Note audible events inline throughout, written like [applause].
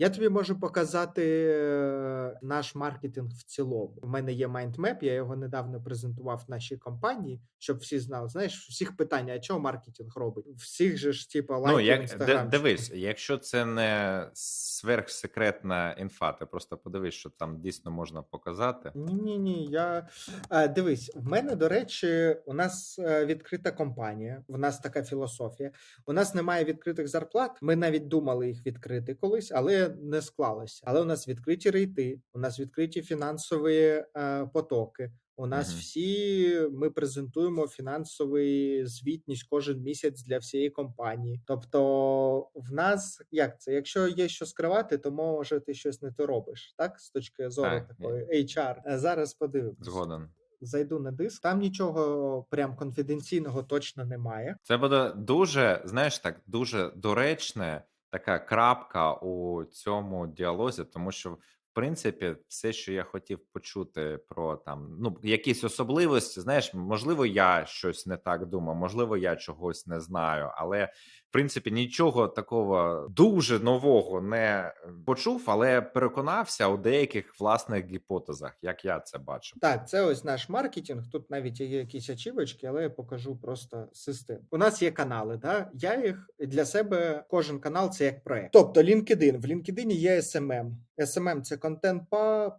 Я тобі можу показати е, наш маркетинг в цілому. У мене є майндмеп, я його недавно презентував в нашій компанії, щоб всі знали. Знаєш, всіх питань, а чого маркетинг робить? Всіх же ж, типу, Ну, як, Instagram. дивись, якщо це не сверхсекретна інфа, ти просто подивись, що там дійсно можна показати. Ні, ні, ні. Я е, дивись, в мене, до речі, у нас е, відкрита компанія, в нас така філософія. У нас немає відкритих зарплат. Ми навіть думали їх відкрити колись, але не склалося. Але у нас відкриті рейти, у нас відкриті фінансові е, потоки. У нас Мгм. всі ми презентуємо фінансовий звітність кожен місяць для всієї компанії. Тобто, в нас як це? Якщо є що скривати, то може ти щось не то робиш, так? З точки зору Так, такої HR. Е, Зараз подивимось. Згоден. Зайду на диск. Там нічого прям конфіденційного точно немає. Це буде дуже, знаєш, так, дуже доречне така крапка у цьому діалозі, тому що, в принципі, все, що я хотів почути про там, ну, якісь особливості, знаєш, можливо, я щось не так думаю, можливо, я чогось не знаю, але в принципі нічого такого дуже нового не почув, але переконався у деяких власних гіпотезах, як я це бачу. Так, це ось наш маркетинг. Тут навіть є якісь ачівочки, але я покажу просто систему. У нас є канали. Да? Я їх для себе кожен канал це як проект. Тобто LinkedIn. В LinkedIn є SMM. SMM – це контент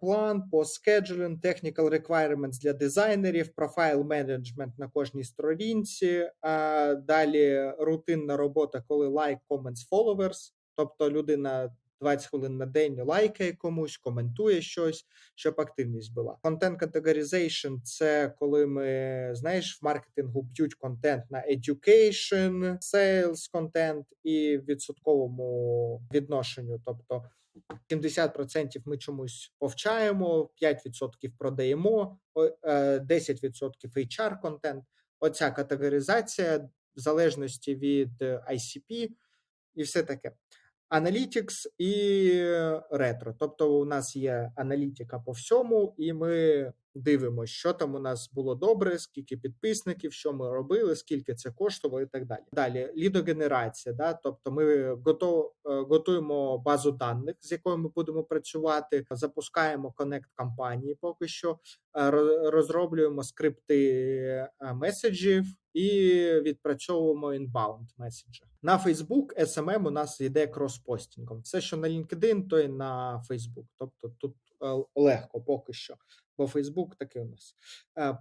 план, по scheduling, technical requirements для дизайнерів, профайл менеджмент на кожній сторінці. А далі рутинна робота, коли лайк, comments, followers. Тобто людина 20 хвилин на день лайкає комусь, коментує щось, щоб активність була. Content categorization – це коли ми, знаєш, в маркетингу б'ють контент на education, sales контент і відсотковому відношенню. Тобто 70% ми чомусь повчаємо, 5% продаємо, е, 10% HR контент. Оця категоризація в залежності від е, ICP і все таке. Analytics і ретро. Тобто, у нас є аналітика по всьому, і ми дивимося, що там у нас було добре, скільки підписників, що ми робили, скільки це коштувало, і так далі. Далі лідогенерація. Да? Тобто, ми готов, е, готуємо базу даних, з якою ми будемо працювати, запускаємо коннект кампанії поки що, е, розроблюємо скрипти меседжів і відпрацьовуємо інбаунд меседжі. На Facebook SMM у нас йде кроспостінгом. Все, що на LinkedIn, то і на Facebook. Тобто тут е, легко поки що, бо Facebook такий у нас.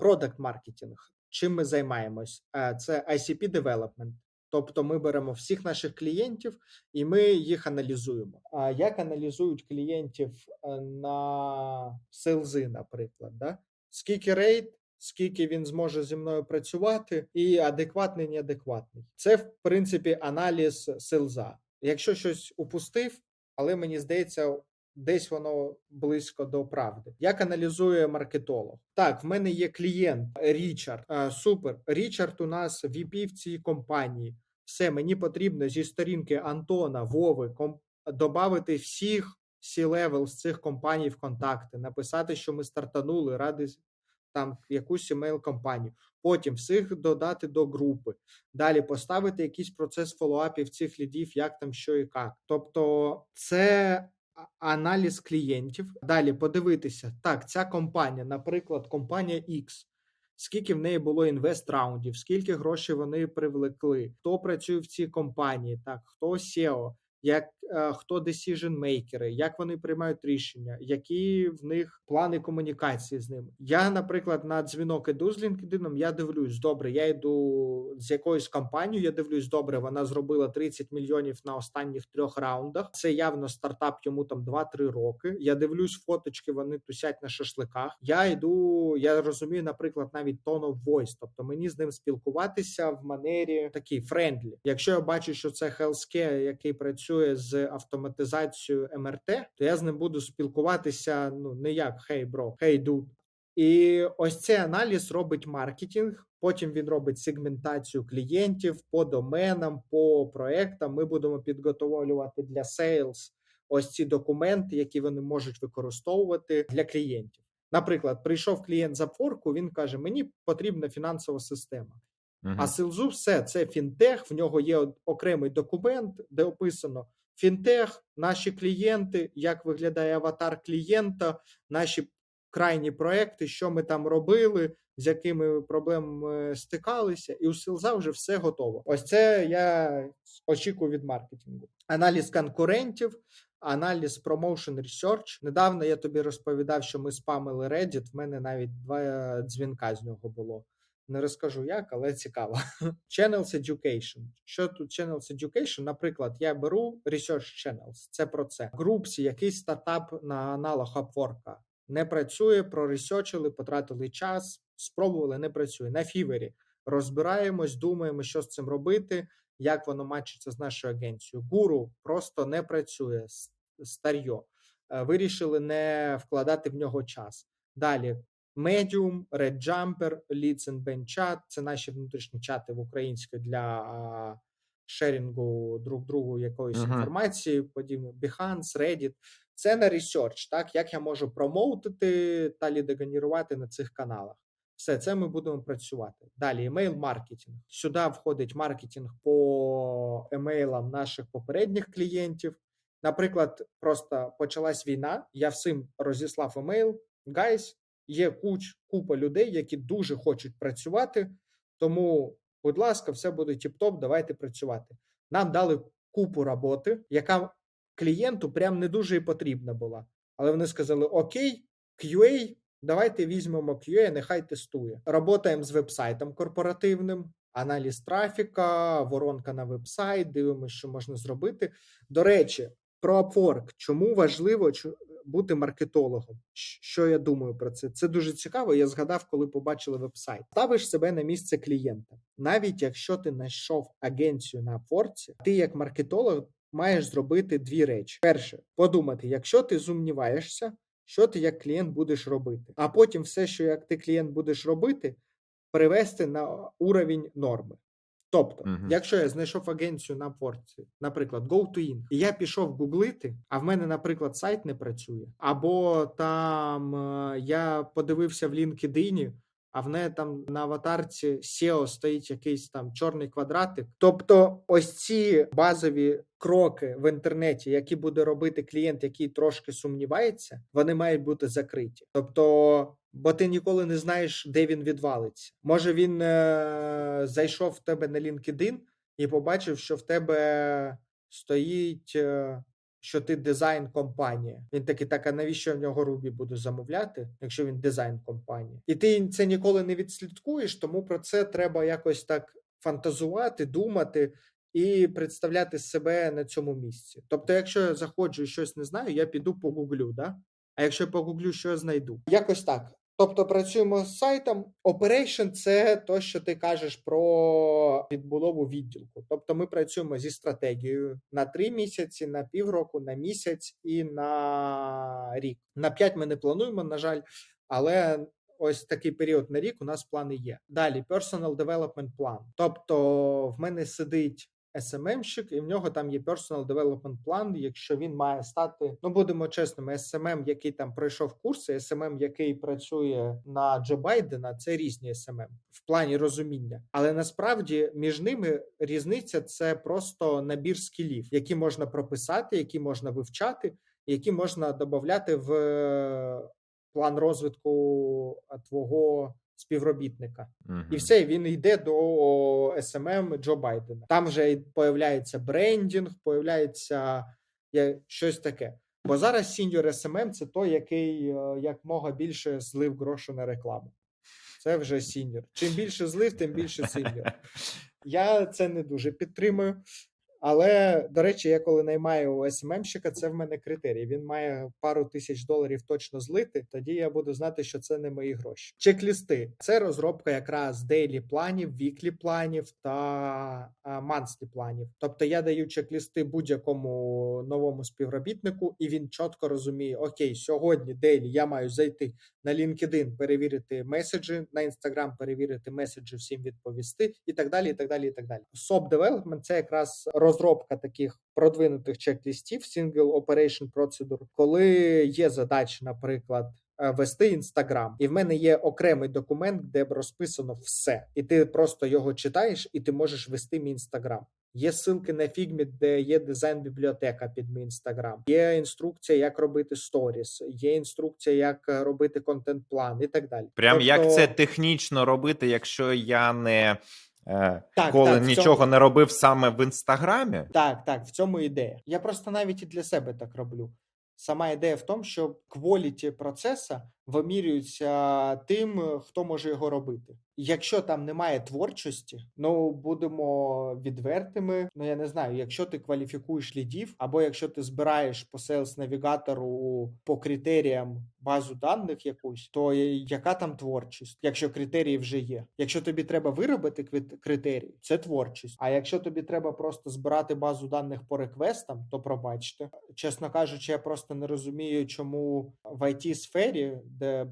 Продакт маркетинг. Чим ми займаємось? Е, Це ICP development. Тобто ми беремо всіх наших клієнтів і ми їх аналізуємо. А як аналізують клієнтів е, на селзи, наприклад, да? скільки рейд, скільки він зможе зі мною працювати, і адекватний, неадекватний. Це, в принципі, аналіз селза. Якщо щось упустив, але мені здається, десь воно близько до правди. Як аналізує маркетолог? Так, в мене є клієнт Річард. Е, Супер. Річард у нас VP в цій компанії. Все, мені потрібно зі сторінки Антона, Вови, ком... додати всіх C-level з цих компаній в контакти, написати, що ми стартанули, ради там якусь email компанію. Потім всіх додати до групи. Далі поставити якийсь процес фоллоуапів цих лідів, як там, що і як. Тобто, це аналіз клієнтів. Далі подивитися, так, ця компанія, наприклад, компанія X. Скільки в неї було інвест раундів, скільки грошей вони привлекли, хто працює в цій компанії, так, хто SEO, як е, хто decision мейкери, як вони приймають рішення, які в них плани комунікації з ними. Я, наприклад, на дзвінок іду з LinkedIn, я дивлюсь, добре, я йду з якоюсь компанією, я дивлюсь, добре, вона зробила 30 мільйонів на останніх трьох раундах. Це явно стартап, йому там 2-3 роки. Я дивлюсь фоточки, вони тусять на шашликах. Я йду, я розумію, наприклад, навіть tone of voice, тобто мені з ним спілкуватися в манері такій френдлі. Якщо я бачу, що це healthcare, який працює з автоматизацією МРТ, то я з ним буду спілкуватися ну не як хей, бро, хей, дуд. І ось цей аналіз робить маркетинг. Потім він робить сегментацію клієнтів по доменам, по проектам. Ми будемо підготовлювати для sales ось ці документи, які вони можуть використовувати для клієнтів. Наприклад, прийшов клієнт з Upwork, він каже: Мені потрібна фінансова система. Мгм. А Силзу все це фінтех. В нього є окремий документ, де описано фінтех, наші клієнти, як виглядає аватар клієнта, наші крайні проекти, що ми там робили, з якими проблемами стикалися, і у селза вже все готово. Ось це я очікую від маркетингу. Аналіз конкурентів, аналіз promotion research. Недавно я тобі розповідав, що ми спамили Reddit. В мене навіть два дзвінка з нього було. Не розкажу як, але цікаво. [laughs] Channels Education. Що тут Channels Education? Наприклад, я беру Research Channels. Це про це. Groups, якийсь стартап на аналог Upwork. Не працює, проресерчили, потратили час, спробували, не працює. На фівері розбираємось, думаємо, що з цим робити, як воно матчиться з нашою агенцією. Гуру просто не працює старьо. Е, Вирішили не вкладати в нього час. Далі Medium, Red Jumper, Leads and Band Chat – це наші внутрішні чати в українській для шерінгу друг другу якоїсь Мгм. інформації, подібно Behance, Reddit. Це на research, так як я можу промоутити та лідогенерувати на цих каналах. Все це ми будемо працювати. Далі емейл маркетинг. Сюди входить маркетинг по емейлам наших попередніх клієнтів. Наприклад, просто почалась війна. Я всім розіслав емейл. Гайс, є куч, купа людей, які дуже хочуть працювати. Тому, будь ласка, все буде тіп-топ, давайте працювати. Нам дали купу роботи, яка клієнту прям не дуже і потрібна була. Але вони сказали: Окей, QA, давайте візьмемо QA, нехай тестує. Работаємо з вебсайтом корпоративним, аналіз трафіка, воронка на вебсайт, дивимося, що можна зробити. До речі, про Upwork. Чому важливо бути маркетологом? Що я думаю про це? Це дуже цікаво. Я згадав, коли побачили вебсайт. Ставиш себе на місце клієнта. Навіть якщо ти знайшов агенцію на Upwork, ти як маркетолог маєш зробити дві речі: перше, подумати, якщо ти сумніваєшся, що ти як клієнт будеш робити, а потім все, що як ти клієнт будеш робити, привести на уровень норми. Тобто, Мгм. якщо я знайшов агенцію на Upwork, наприклад, GoToIn, і я пішов гуглити, а в мене, наприклад, сайт не працює, або там е, я подивився в LinkedIn, а в неї там на аватарці SEO стоїть якийсь там чорний квадратик. Тобто, ось ці базові кроки в інтернеті, які буде робити клієнт, який трошки сумнівається, вони мають бути закриті. Тобто, бо ти ніколи не знаєш, де він відвалиться. Може, він е- зайшов в тебе на LinkedIn і побачив, що в тебе стоїть. Е- що ти дизайн компанія. Він такий, так, а навіщо я в нього Рубі буду замовляти, якщо він дизайн компанія? І ти це ніколи не відслідкуєш, тому про це треба якось так фантазувати, думати і представляти себе на цьому місці. Тобто, якщо я заходжу і щось не знаю, я піду погуглю, да? А якщо я погуглю, що я знайду? Якось так. Тобто працюємо з сайтом. Operation – це то, що ти кажеш про відбудову відділку. Тобто, ми працюємо зі стратегією на три місяці, на півроку, на місяць і на рік. На п'ять ми не плануємо, на жаль, але ось такий період на рік у нас плани є. Далі personal development план. Тобто, в мене сидить SMM-щик, і в нього там є personal development план, якщо він має стати, ну будемо чесними, SMM, який там пройшов курси, SMM, який працює на Джо Байдена, це різні SMM в плані розуміння. Але насправді між ними різниця це просто набір скілів, які можна прописати, які можна вивчати, які можна додати в е, план розвитку твого співробітника. Мгм. І все, він йде до SMM Джо Байдена. Там вже появляється брендінг, появляється я- щось таке. Бо зараз сіньор SMM – це той, який е, як мога більше злив грошу на рекламу. Це вже сіньор. Чим більше злив, тим більше сіньор. [laughs] Я це не дуже підтримую. Але, до речі, я коли наймаю SMM-щика, це в мене критерій. Він має пару тисяч доларів точно злити. Тоді я буду знати, що це не мої гроші. Чек-лісти це розробка якраз дейлі планів, віклі планів та манслі планів. Тобто я даю чек-лісти будь-якому новому співробітнику, і він чітко розуміє: Окей, сьогодні дейлі я маю зайти на LinkedIn, перевірити меседжі, на Instagram перевірити меседжі, всім відповісти, і так далі. І так далі, і так далі. Development – це якраз розробка таких продвинутих чек-лістів, Single Operation Procedure, коли є задача, наприклад. е, Вести інстаграм, і в мене є окремий документ, де б розписано все, і ти просто його читаєш, і ти можеш вести мій інстаграм. Є ссылки на Figma, де є дизайн-бібліотека під мій інстаграм. Є інструкція, як робити сторіс, є інструкція, як е, робити контент-план і так далі. Прям як Тобто- це технічно робити, якщо я не Так, коли так, нічого цьому- не робив саме в інстаграмі. Так, так, в цьому ідея. Я просто навіть і для себе так роблю. Сама ідея в тому, що кваліті процесу вимірюється тим, хто може його робити. Якщо там немає творчості, ну будемо відвертими. Ну я не знаю, якщо ти кваліфікуєш лідів, або якщо ти збираєш по селс навігатору по критеріям базу даних якусь, то яка там творчість, якщо критерії вже є? Якщо тобі треба виробити критерії, це творчість. А якщо тобі треба просто збирати базу даних по реквестам, то пробачте. Чесно кажучи, я просто не розумію, чому в it сфері, де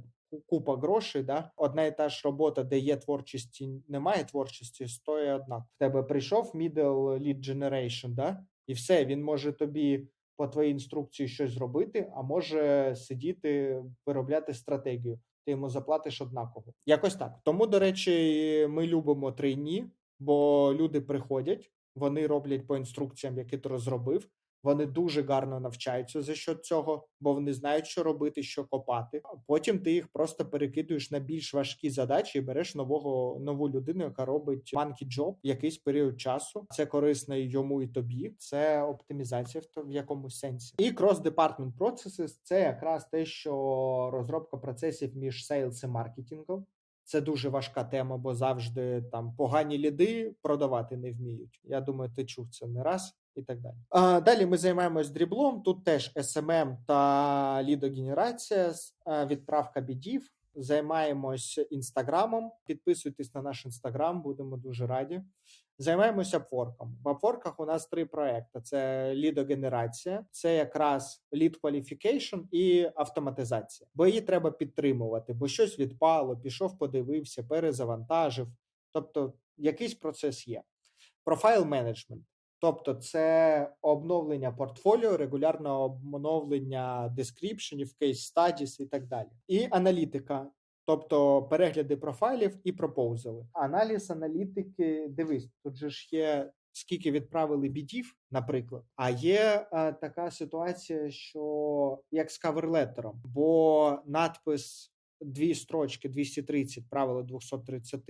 купа грошей, да, одна і та ж робота, де є творчість і немає творчості, стоїть однак. В тебе прийшов middle lead generation, да, і все, він може тобі по твоїй інструкції щось зробити, а може сидіти, виробляти стратегію. Ти йому заплатиш однаково. Якось так. Тому, до речі, ми любимо трейні, бо люди приходять, вони роблять по інструкціям, які ти розробив. Вони дуже гарно навчаються за що цього, бо вони знають, що робити, що копати. А Потім ти їх просто перекидуєш на більш важкі задачі і береш нового нову людину, яка робить monkey job якийсь період часу. Це корисно і йому і тобі. Це оптимізація в, то- в якомусь сенсі. І cross-department processes – це якраз те, що розробка процесів між сейлс і маркетингом. Це дуже важка тема, бо завжди там погані ліди продавати не вміють. Я думаю, ти чув це не раз і так далі. А, далі ми займаємось дріблом. Тут теж SMM та лідогенерація, відправка бідів. Займаємось інстаграмом. Підписуйтесь на наш інстаграм, будемо дуже раді. Займаємося апворком. В апворках у нас три проекти: це лідогенерація, це якраз lead qualification і автоматизація. Бо її треба підтримувати, бо щось відпало, пішов, подивився, перезавантажив. Тобто, якийсь процес є. Профайл менеджмент. Тобто, це обновлення портфоліо, регулярне обновлення дескріпшенів, кейс стадіс і так далі. І аналітика, тобто перегляди профайлів і пропоузали. Аналіз аналітики. Дивись, тут же ж є. Скільки відправили бідів, наприклад, а є е, така ситуація, що як з каверлетером, бо надпис дві строчки 230, правило 230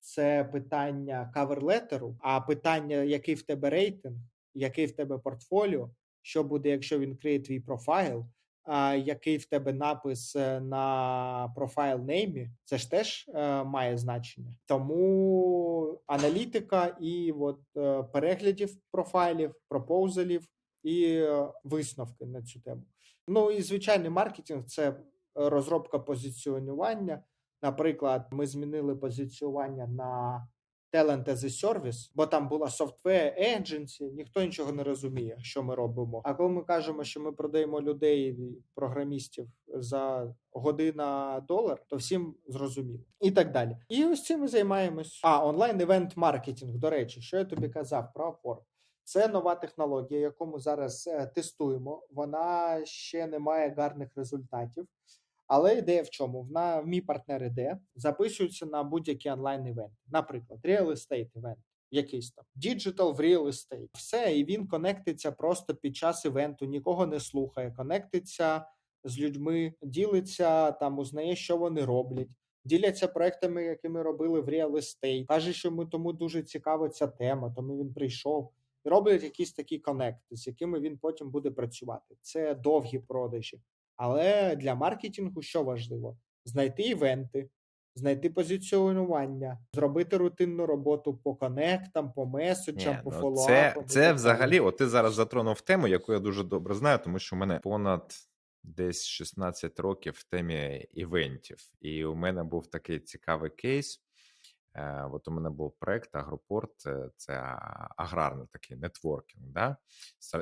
це питання каверлетеру, а питання, який в тебе рейтинг, який в тебе портфоліо, що буде, якщо він криє твій профайл, а який в тебе напис е, на профайл неймі, це ж теж е, має значення. Тому аналітика і от е, переглядів профайлів, пропоузалів і е, висновки на цю тему. Ну і звичайний маркетинг це розробка позиціонування. Наприклад, ми змінили позиціювання на Talent as a Service, бо там була software agency, ніхто нічого не розуміє, що ми робимо. А коли ми кажемо, що ми продаємо людей, програмістів за година долар, то всім зрозуміло. І так далі. І ось цим ми займаємось. А онлайн івент маркетинг. До речі, що я тобі казав про Upwork? Це нова технологія, яку ми зараз е, тестуємо. Вона ще не має гарних результатів. Але ідея в чому? Вона в мій партнер іде, записується на будь-який онлайн івент. Наприклад, real estate івент, якийсь там digital в real estate. Все, і він конектиться просто під час івенту, нікого не слухає, конектиться з людьми, ділиться там, узнає, що вони роблять. Діляться проектами, які ми робили в real estate. Каже, що ми тому дуже цікава ця тема, тому він прийшов. І роблять якісь такі конекти, з якими він потім буде працювати. Це довгі продажі. Але для маркетингу що важливо? Знайти івенти, знайти позиціонування, зробити рутинну роботу по конектам, по меседжам, Ні, по ну, фоллоуапам. це, це взагалі, от ти зараз затронув тему, яку я дуже добре знаю, тому що в мене понад десь 16 років в темі івентів. І у мене був такий цікавий кейс. Е, От у мене був проект Агропорт, це аграрний такий нетворкінг, да?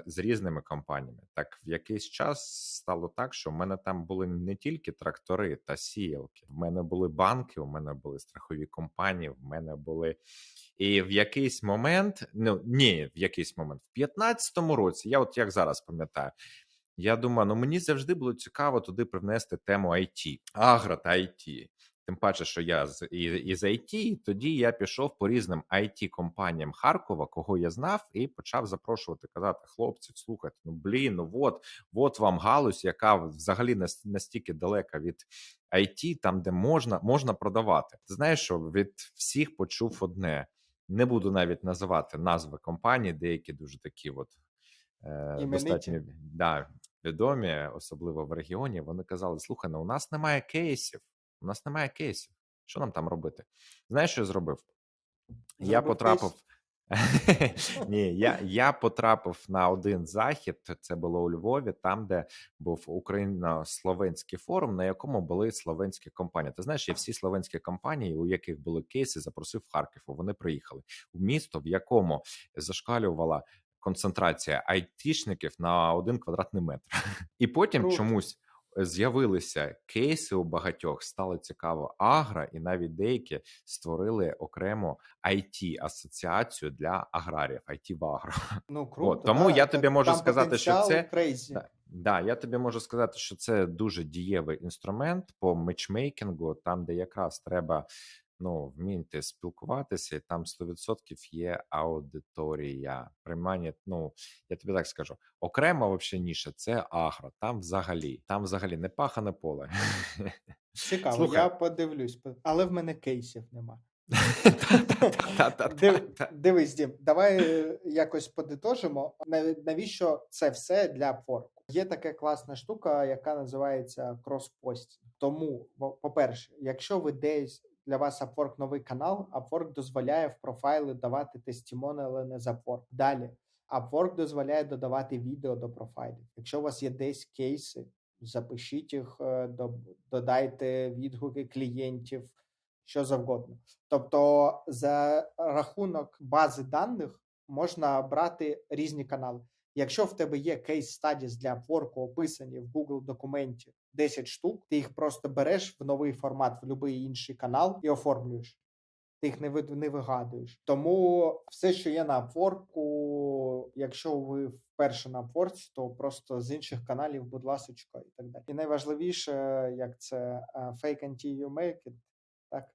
з, різними компаніями. Так в якийсь час стало так, що в мене там були не тільки трактори та сіялки, в мене були банки, у мене були страхові компанії, в мене були. І в якийсь момент, ну ні, в якийсь момент, в 15-му році, я от як зараз пам'ятаю, я думаю, ну мені завжди було цікаво туди привнести тему IT, агро та IT. Тим паче, що я з і- із IT, і тоді я пішов по різним it компаніям Харкова, кого я знав, і почав запрошувати казати: хлопці, слухайте, ну блін, ну от, от вам галузь, яка взагалі нас- настільки далека від IT, там де можна, можна продавати. Ти знаєш, що від всіх почув одне. Не буду навіть називати назви компаній, деякі дуже такі, от е, достатньо да, відомі, особливо в регіоні. Вони казали: слухай, ну у нас немає кейсів. У нас немає кейсів. Що нам там робити? Знаєш, що я зробив? я потрапив. [laughs] [laughs] Ні, я, я потрапив на один захід. Це було у Львові, там, де був україно-словенський форум, на якому були словенські компанії. Ти знаєш, я всі словенські компанії, у яких були кейси, запросив в Харків. Вони приїхали у місто, в якому зашкалювала концентрація айтішників на один квадратний метр. [laughs] І потім чомусь з'явилися кейси у багатьох, стало цікаво агра, і навіть деякі створили окрему it асоціацію для аграріїв, IT в агро. Ну [laughs] круто. От, тому да, я тобі можу там сказати, що це- crazy. Да, да, я тобі можу сказати, що це дуже дієвий інструмент по мечмейкінгу, там, де якраз треба ну, вміти спілкуватися, і там 100% є аудиторія. Приймання, ну я тобі так скажу, окрема вообще ніша це агро. Там взагалі, там взагалі не пахане поле. [laughs] Цікаво, Слухай. я подивлюсь, але в мене кейсів нема. [laughs] Дивись, Дім, давай е, якось подитожимо. Нав- Навіщо це все для Upwork? Є така класна штука, яка називається кроспостінг. Тому, по-перше, якщо ви десь для вас Upwork новий канал, Upwork дозволяє в профайли давати тестімоніали не з Upwork. Далі Upwork дозволяє додавати відео до профайлів. Якщо у вас є десь кейси, запишіть їх, е, додайте відгуки клієнтів, що завгодно. Тобто, за рахунок бази даних можна брати різні канали. Якщо в тебе є кейс studies для Upwork описані в Google документі 10 штук, ти їх просто береш в новий формат в будь-який інший канал і оформлюєш. Ти їх не, не вигадуєш. Тому все, що є на Upwork, якщо ви вперше на Upwork, то просто з інших каналів, будь ласочка, і так далі. І найважливіше, як це е, fake until you make it, так?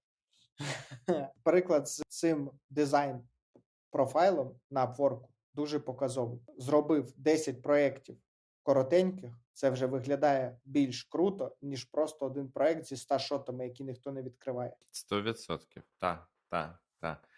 [laughs] Приклад з цим дизайн профайлом на Upwork дуже показовий. Зробив 10 проєктів коротеньких. Це вже виглядає більш круто, ніж просто один проєкт зі 100 шотами, які ніхто не відкриває. Сто відсотків. Так, так, так.